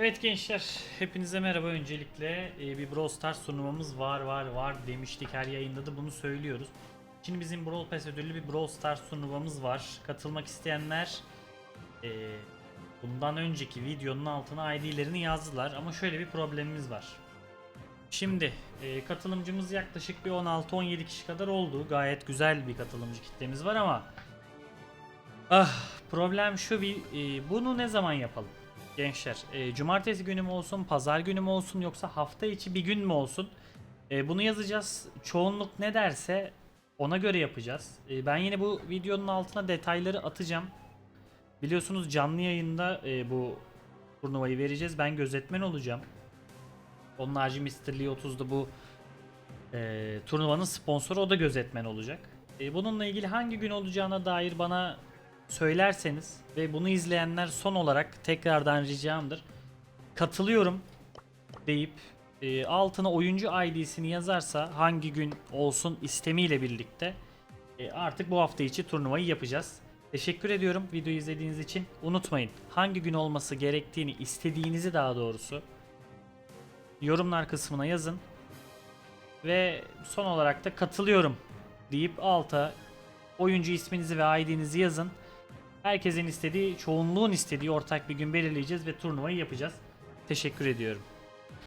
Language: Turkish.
Evet gençler, hepinize merhaba öncelikle. Ee, bir Brawl Stars turnuvamız var var var demiştik her yayında da bunu söylüyoruz. Şimdi bizim Brawl Pass ödüllü bir Brawl Stars turnuvamız var. Katılmak isteyenler ee, bundan önceki videonun altına ID'lerini yazdılar ama şöyle bir problemimiz var. Şimdi ee, katılımcımız yaklaşık bir 16-17 kişi kadar oldu. Gayet güzel bir katılımcı kitlemiz var ama Ah problem şu bir e, bunu ne zaman yapalım? Gençler e, cumartesi günü mü olsun pazar günü mü olsun yoksa hafta içi bir gün mü olsun? E, bunu yazacağız. Çoğunluk ne derse ona göre yapacağız. E, ben yine bu videonun altına detayları atacağım. Biliyorsunuz canlı yayında e, bu turnuvayı vereceğiz. Ben gözetmen olacağım. Onun harici Mr. Lee 30'da bu e, turnuvanın sponsoru o da gözetmen olacak. E, bununla ilgili hangi gün olacağına dair bana söylerseniz ve bunu izleyenler son olarak tekrardan ricamdır. Katılıyorum deyip e, altına oyuncu ID'sini yazarsa hangi gün olsun istemiyle birlikte e, artık bu hafta içi turnuvayı yapacağız. Teşekkür ediyorum videoyu izlediğiniz için. Unutmayın hangi gün olması gerektiğini istediğinizi daha doğrusu yorumlar kısmına yazın. Ve son olarak da katılıyorum deyip alta oyuncu isminizi ve ID'nizi yazın. Herkesin istediği, çoğunluğun istediği ortak bir gün belirleyeceğiz ve turnuvayı yapacağız. Teşekkür ediyorum.